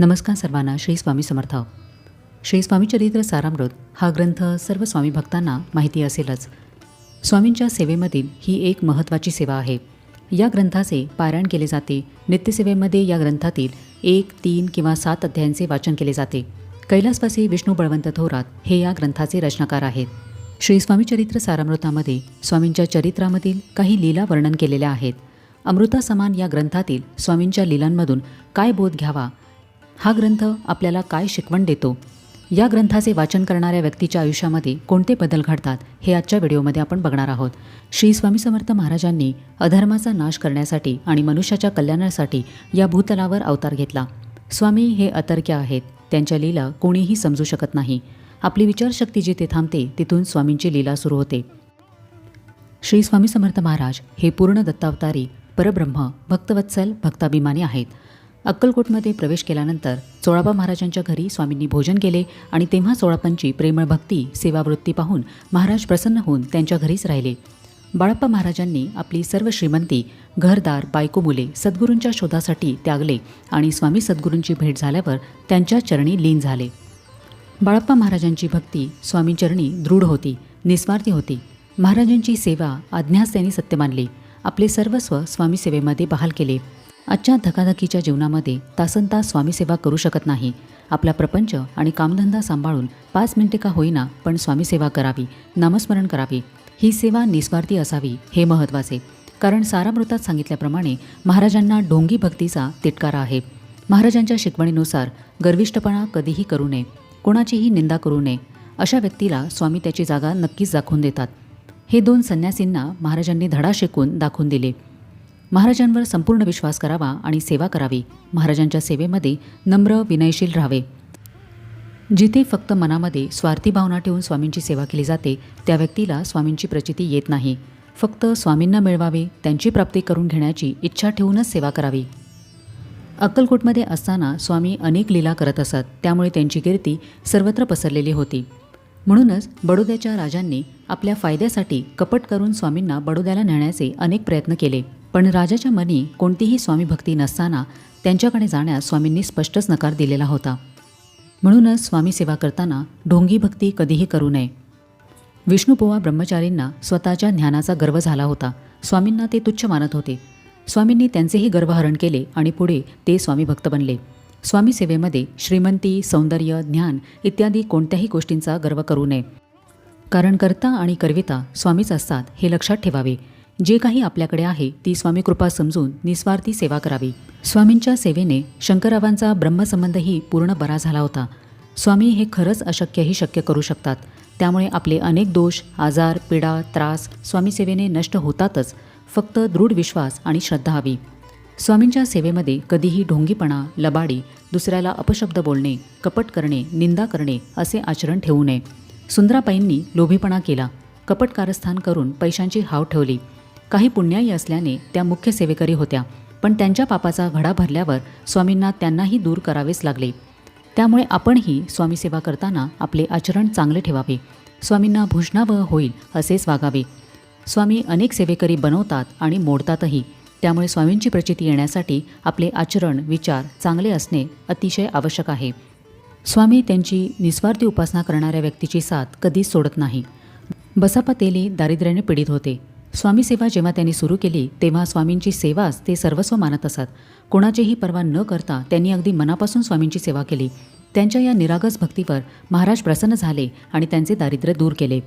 नमस्कार सर्वांना श्री स्वामी समर्थ. श्री स्वामी चरित्र सारामृत हा ग्रंथ सर्व स्वामी भक्तांना माहिती असेलच. स्वामींच्या सेवेमधील ही एक महत्त्वाची सेवा आहे. या ग्रंथाचे पारायण केले जाते. नित्यसेवेमध्ये या ग्रंथातील एक तीन किंवा सात अध्यायांचे वाचन केले जाते. कैलासवासी विष्णू बळवंत थोरात हे या ग्रंथाचे रचनाकार आहेत. श्री स्वामी चरित्र सारामृतामध्ये स्वामींच्या चरित्रामधील काही लीला वर्णन केलेल्या आहेत. अमृतासमान या ग्रंथातील स्वामींच्या लीलांमधून काय बोध घ्यावा हा ग्रंथ आपल्याला काय शिकवण देतो? या ग्रंथाचे वाचन करणाऱ्या व्यक्तीच्या आयुष्यामध्ये कोणते बदल घडतात हे आजच्या व्हिडिओमध्ये आपण बघणार आहोत. श्री स्वामी समर्थ महाराजांनी अधर्माचा नाश करण्यासाठी आणि मनुष्याच्या कल्याणासाठी या भूतलावर अवतार घेतला. स्वामी हे अतर्क्य आहेत. त्यांच्या लीला कोणीही समजू शकत नाही. आपली विचारशक्ती जिथे थांबते तिथून स्वामींची लीला सुरू होते. श्री स्वामी समर्थ महाराज हे पूर्ण दत्तावतारी परब्रह्म भक्तवत्सल भक्ताभिमानी आहेत. अक्कलकोटमध्ये प्रवेश केल्यानंतर चोळाबा महाराजांच्या घरी स्वामींनी भोजन केले आणि तेव्हा चोळापांची प्रेमळ भक्ती सेवावृत्ती पाहून महाराज प्रसन्न होऊन त्यांच्या घरीच राहिले. बाळप्पा महाराजांनी आपली सर्व श्रीमंती घरदार बायको मुले सद्गुरूंच्या शोधासाठी त्यागले आणि स्वामी सद्गुरूंची भेट झाल्यावर त्यांच्या चरणी लीन झाले. बाळप्पा महाराजांची भक्ती स्वामीचरणी दृढ होती निस्वार्थी होती. महाराजांची सेवा आज्ञास त्यांनी सत्य मानली. आपले सर्वस्व स्वामी सेवेमध्ये बहाल केले. आजच्या धकाधकीच्या जीवनामध्ये तासन तास करू शकत नाही. आपला प्रपंच आणि कामधंदा सांभाळून पाच मिनिटे का होईना पण स्वामीसेवा करावी नामस्मरण करावी. ही सेवा निस्वार्थी असावी हे महत्त्वाचे. कारण सारामृतात सांगितल्याप्रमाणे महाराजांना ढोंगी भक्तीचा तिटकारा आहे. महाराजांच्या शिकवणीनुसार गर्विष्टपणा कधीही करू नये कोणाचीही निंदा करू नये. अशा व्यक्तीला स्वामी त्याची जागा नक्कीच दाखवून देतात. हे दोन संन्यासींना महाराजांनी धडा शिकून दाखवून दिले. महाराजांवर संपूर्ण विश्वास करावा आणि सेवा करावी. महाराजांच्या सेवेमध्ये नम्र विनयशील राहावे. जिथे फक्त मनामध्ये स्वार्थी भावना ठेवून स्वामींची सेवा केली जाते त्या व्यक्तीला स्वामींची प्रचिती येत नाही. फक्त स्वामींना मिळवावे त्यांची प्राप्ती करून घेण्याची इच्छा ठेवूनच सेवा करावी. अक्कलकोटमध्ये असताना स्वामी अनेक लीला करत असत त्यामुळे त्यांची कीर्ती सर्वत्र पसरलेली होती. म्हणूनच बडोद्याच्या राजांनी आपल्या फायद्यासाठी कपट करून स्वामींना बडोद्याला नेण्याचे अनेक प्रयत्न केले. पण राजाच्या मनी कोणतीही स्वामीभक्ती नसताना त्यांच्याकडे जाण्यास स्वामींनी स्पष्टच नकार दिलेला होता. म्हणूनच स्वामी सेवा करताना ढोंगी भक्ती कधीही करू नये. विष्णुपोवा ब्रह्मचारींना स्वतःच्या ज्ञानाचा गर्व झाला होता. स्वामींना ते तुच्छ मानत होते. स्वामींनी त्यांचेही गर्वहरण केले आणि पुढे ते स्वामीभक्त बनले. स्वामी सेवेमध्ये श्रीमंती सौंदर्य ज्ञान इत्यादी कोणत्याही गोष्टींचा गर्व करू नये. कारण कर्ता आणि करविता स्वामीच असतात हे लक्षात ठेवावे. जे काही आपल्याकडे आहे ती स्वामी कृपा समजून निस्वार्थी सेवा करावी. स्वामींच्या सेवेने शंकररावांचा ब्रह्मसंबंधही पूर्ण बरा झाला होता. स्वामी हे खरंच अशक्यही शक्य करू शकतात. त्यामुळे आपले अनेक दोष आजार पीडा त्रास स्वामीसेवेने नष्ट होतातच फक्त दृढ विश्वास आणि श्रद्धा हवी. स्वामींच्या सेवेमध्ये कधीही ढोंगीपणा लबाडी दुसऱ्याला अपशब्द बोलणे कपट करणे निंदा करणे असे आचरण ठेवू नये. सुंदराबाईंनी लोभीपणा केला. कपट कारस्थान करून पैशांची हाव ठेवली. काही पुण्याई असल्याने त्या मुख्य सेवेकरी होत्या पण त्यांच्या पापाचा घडा भरल्यावर स्वामींना त्यांनाही दूर करावेच लागले. त्यामुळे आपणही स्वामीसेवा करताना आपले आचरण चांगले ठेवावे. स्वामींना भूषणावह होईल असेच वागावे. स्वामी अनेक सेवेकरी बनवतात आणि मोडतातही. त्यामुळे स्वामींची प्रचिती येण्यासाठी आपले आचरण विचार चांगले असणे अतिशय आवश्यक आहे. स्वामी त्यांची निस्वार्थी उपासना करणाऱ्या व्यक्तीची साथ कधीच सोडत नाही. बसापा तेली दारिद्र्याने पीडित होते. स्वामी सेवा जेव्हा त्यांनी सुरू केली तेव्हा स्वामींची सेवाच ते सर्वस्व मानत असत. कोणाचीही पर्वा न करता त्यांनी अगदी मनापासून स्वामींची सेवा केली. त्यांच्या या निरागस भक्तीवर महाराज प्रसन्न झाले आणि त्यांचे दारिद्र्य दूर केले.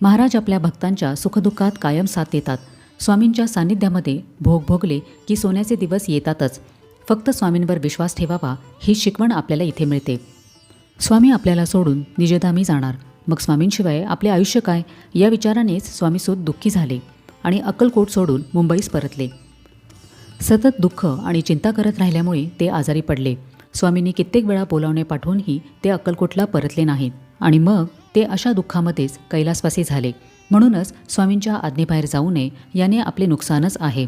महाराज आपल्या भक्तांच्या सुखदुःखात कायम साथ देतात. स्वामींच्या सान्निध्यामध्ये भोग भोगले की सोन्याचे दिवस येतातच. फक्त स्वामींवर विश्वास ठेवावा ही शिकवण आपल्याला इथे मिळते. स्वामी आपल्याला सोडून निजेधामी जाणार. मग स्वामींशिवाय आपले आयुष्य काय? या विचारानेच स्वामीसूत दुःखी झाले. आणि अक्कलकोट सोडून मुंबईस परतले. सतत दुःख आणि चिंता करत राहिल्यामुळे ते आजारी पडले. स्वामींनी कित्येक वेळा बोलावणे पाठवूनही ते अक्कलकोटला परतले नाहीत आणि मग ते अशा दुःखामध्येच कैलासवासी झाले. म्हणूनच स्वामींच्या आज्ञेबाहेर जाऊ नये याने आपले नुकसानच आहे.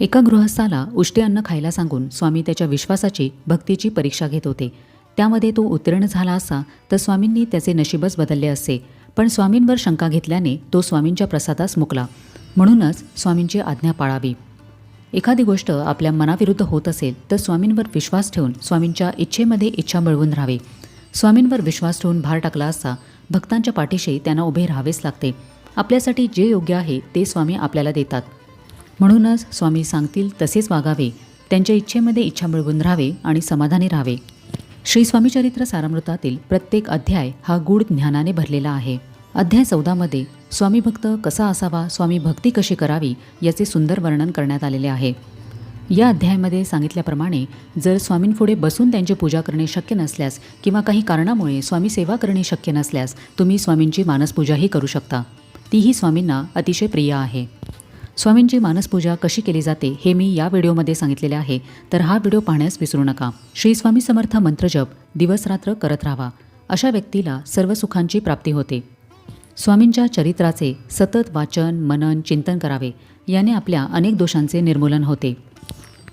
एका गृहस्थाला उष्टे अन्न खायला सांगून स्वामी त्याच्या विश्वासाची भक्तीची परीक्षा घेत होते. त्यामध्ये तो उत्तीर्ण झाला असा तर स्वामींनी त्याचे नशीबच बदलले असते पण स्वामींवर शंका घेतल्याने तो स्वामींच्या प्रसादास मुकला. म्हणूनच स्वामींची आज्ञा पाळावी. एखादी गोष्ट आपल्या मनाविरुद्ध होत असेल तर स्वामींवर विश्वास ठेवून स्वामींच्या इच्छेमध्ये इच्छा मिळवून राहावे. स्वामींवर विश्वास ठेवून भार टाकला असता भक्तांच्या पाठीशी त्यांना उभे राहावेच लागते. आपल्यासाठी जे योग्य आहे ते स्वामी आपल्याला देतात. म्हणूनच स्वामी सांगतील तसेच वागावे त्यांच्या इच्छेमध्ये इच्छा मिळवून राहावे आणि समाधानी राहावे. श्री स्वामीचरित्र सारामृतातील प्रत्येक अध्याय हा गूढ ज्ञानाने भरलेला आहे. अध्याय चौदामध्ये स्वामी भक्त कसा असावा स्वामी भक्ती कशी करावी याचे सुंदर वर्णन करण्यात आलेले आहे. या अध्यायामध्ये सांगितल्याप्रमाणे जर स्वामींपुढे बसून त्यांची पूजा करणे शक्य नसल्यास किंवा काही कारणामुळे स्वामी सेवा करणे शक्य नसल्यास तुम्ही स्वामींची मानसपूजाही करू शकता. तीही स्वामींना अतिशय प्रिय आहे. स्वामींची मानसपूजा कशी केली जाते हे मी या व्हिडिओमध्ये सांगितलेले आहे. तर हा व्हिडिओ पाहण्यास विसरू नका. श्री स्वामी समर्थ मंत्रजप दिवसरात्र करत राहावा अशा व्यक्तीला सर्व सुखांची प्राप्ती होते. स्वामींच्या चरित्राचे सतत वाचन मनन चिंतन करावे याने आपल्या अनेक दोषांचे निर्मूलन होते.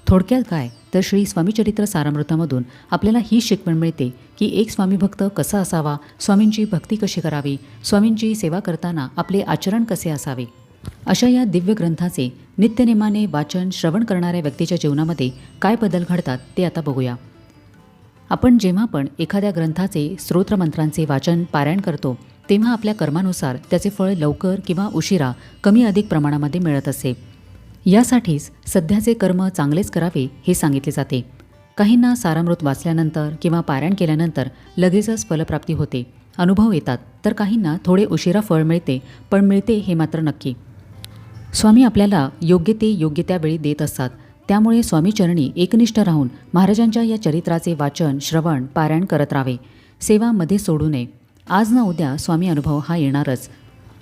थोडक्यात काय? तर श्री स्वामीचरित्र सारामृतामधून आपल्याला ही शिकवण मिळते की एक स्वामी भक्त कसा असावा स्वामींची भक्ती कशी करावी स्वामींची सेवा करताना आपले आचरण कसे असावे? अशा या दिव्य ग्रंथाचे नित्यनेमाने वाचन श्रवण करणाऱ्या व्यक्तीच्या जीवनामध्ये काय बदल घडतात ते आता बघूया. आपण जेव्हा पण एखाद्या ग्रंथाचे स्तोत्रमंत्रांचे वाचन पारायण करतो तेव्हा आपल्या कर्मानुसार त्याचे फळ लवकर किंवा उशिरा कमी अधिक प्रमाणामध्ये मिळत असे. यासाठीच सध्याचे कर्म चांगलेच करावे हे सांगितले जाते. काहींना सारामृत वाचल्यानंतर किंवा पारायण केल्यानंतर लगेचच फलप्राप्ती होते. अनुभव येतात तर काहींना थोडे उशिरा फळ मिळते पण मिळते हे मात्र नक्की. स्वामी आपल्याला योग्य ते योग्य त्या वेळी देत असतात. त्यामुळे स्वामीचरणी एकनिष्ठ राहून महाराजांच्या या चरित्राचे वाचन श्रवण पारायण करत राहावे. सेवा मध्ये सोडू नये. आज ना उद्या स्वामी अनुभव हा येणारच.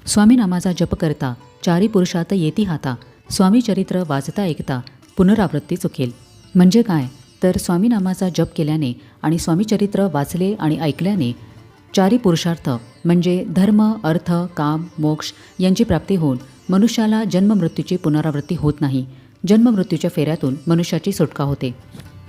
स्वामी नामाचा जप करता चारी पुरुषात येती हाता स्वामी चरित्र वाचता ऐकता पुनरावृत्ती चुकेल. म्हणजे काय? तर स्वामी नामाचा जप केल्याने आणि स्वामी चरित्र वाचले आणि ऐकल्याने चारी पुरुषार्थ म्हणजे धर्म अर्थ काम मोक्ष यांची प्राप्ती होऊन मनुष्याला जन्ममृत्यूची पुनरावृत्ती होत नाही. जन्ममृत्यूच्या फेऱ्यातून मनुष्याची सुटका होते.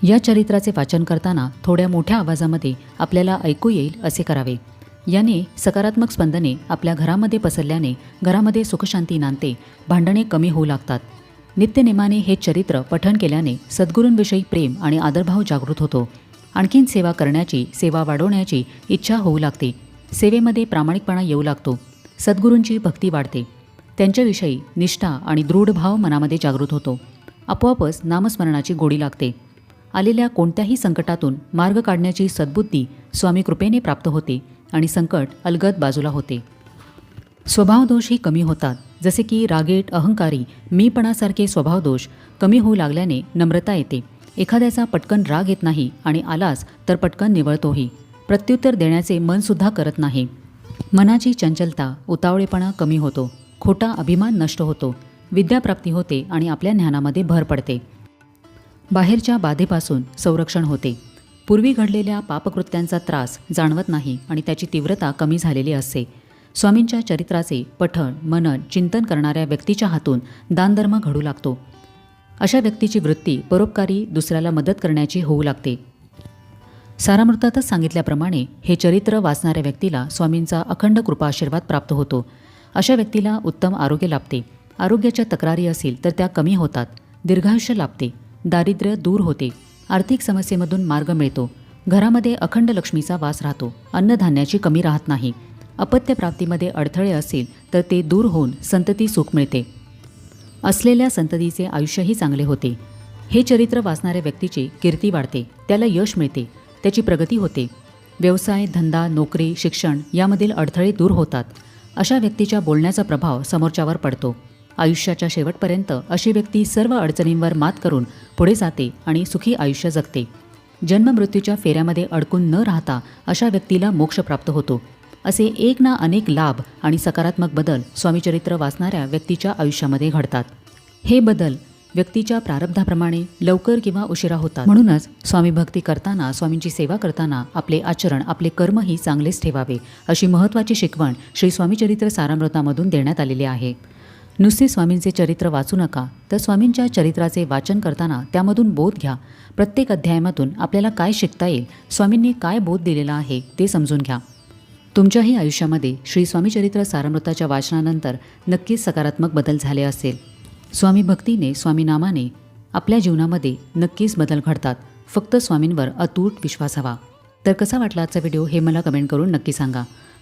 या चरित्राचे वाचन करताना थोड्या मोठ्या आवाजामध्ये आपल्याला ऐकू येईल असे करावे. याने सकारात्मक स्पंदने आपल्या घरामध्ये पसरल्याने घरामध्ये सुखशांती नांदते भांडणे कमी होऊ लागतात. नित्यनेमाने हे चरित्र पठण केल्याने सद्गुरूंविषयी प्रेम आणि आदरभाव जागृत होतो. आणखीन सेवा करण्याची सेवा वाढवण्याची इच्छा होऊ लागते. सेवेमध्ये प्रामाणिकपणा येऊ लागतो. सद्गुरूंची भक्ती वाढते. त्यांच्याविषयी निष्ठा आणि दृढ भाव मनामध्ये जागृत होतो. आपोआपच नामस्मरणाची गोडी लागते. आलेल्या कोणत्याही संकटातून मार्ग काढण्याची सद्बुद्धी स्वामी कृपेने प्राप्त होते. आणि संकट अलगद बाजूला होते. स्वभावदोषही कमी होतात जसे की रागेट अहंकारी मीपणासारखे स्वभावदोष कमी होऊ लागल्याने नम्रता येते. एखाद्याचा पटकन राग येत नाही आणि आलास तर पटकन निवळतोही. प्रत्युत्तर देण्याचे मनसुद्धा करत नाही. मनाची चंचलता उतावळेपणा कमी होतो. खोटा अभिमान नष्ट होतो. विद्याप्राप्ती होते आणि आपल्या ज्ञानामध्ये भर पडते. बाहेरच्या बाधेपासून संरक्षण होते. पूर्वी घडलेल्या पापकृत्यांचा त्रास जाणवत नाही आणि त्याची तीव्रता कमी झालेली असते. स्वामींच्या चरित्राचे पठण मनन चिंतन करणाऱ्या व्यक्तीच्या हातून दानधर्म घडू लागतो. अशा व्यक्तीची वृत्ती परोपकारी दुसऱ्याला मदत करण्याची होऊ लागते. सारामृतातच सांगितल्याप्रमाणे हे चरित्र वाचणाऱ्या व्यक्तीला स्वामींचा अखंड कृपा आशीर्वाद प्राप्त होतो. अशा व्यक्तीला उत्तम आरोग्य लाभते. आरोग्याच्या तक्रारी असतील तर त्या कमी होतात. दीर्घायुष्य लाभते. दारिद्र्य दूर होते. आर्थिक समस्येमधून मार्ग मिळतो. घरामध्ये अखंड लक्ष्मीचा वास राहतो. अन्नधान्याची कमी राहत नाही. अपत्यप्राप्तीमध्ये अडथळे असतील तर ते दूर होऊन संतती सुख मिळते. असलेल्या संततीचे आयुष्यही चांगले होते. हे चरित्र वाचणाऱ्या व्यक्तीची कीर्ती वाढते. त्याला यश मिळते. त्याची प्रगती होते. व्यवसाय धंदा नोकरी शिक्षण यामधील अडथळे दूर होतात. अशा व्यक्तीच्या बोलण्याचा प्रभाव समोरच्यावर पडतो. आयुष्याच्या शेवटपर्यंत अशी व्यक्ती सर्व अडचणींवर मात करून पुढे जाते आणि सुखी आयुष्य जगते. जन्ममृत्यूच्या फेऱ्यामध्ये अडकून न राहता अशा व्यक्तीला मोक्ष प्राप्त होतो. असे एक ना अनेक लाभ आणि सकारात्मक बदल स्वामीचरित्र वाचणाऱ्या व्यक्तीच्या आयुष्यामध्ये घडतात. हे बदल व्यक्तीच्या प्रारब्धाप्रमाणे लवकर किंवा उशिरा होतात. म्हणूनच स्वामी भक्ती करताना स्वामींची सेवा करताना आपले आचरण आपले कर्मही चांगलेच ठेवावे अशी महत्त्वाची शिकवण श्री स्वामीचरित्र सारामृतामधून देण्यात आलेली आहे. नुसते स्वामींचे चरित्र वाचू नका तर स्वामींच्या चरित्राचे वाचन करताना त्यामधून बोध घ्या. प्रत्येक अध्यायामधून आपल्याला काय शिकता येईल स्वामींनी काय बोध दिलेला आहे ते समजून घ्या. तुमच्याही आयुष्यामध्ये श्री स्वामीचरित्र सारमृताच्या वाचनानंतर नक्कीच सकारात्मक बदल झाले असेल. स्वामी भक्तीने स्वामीनामाने आपल्या जीवनामध्ये नक्कीच बदल घडतात. फक्त स्वामींवर अतूट विश्वास हवा. तर कसा वाटला आजचा व्हिडिओ हे मला कमेंट करून नक्की सांगा.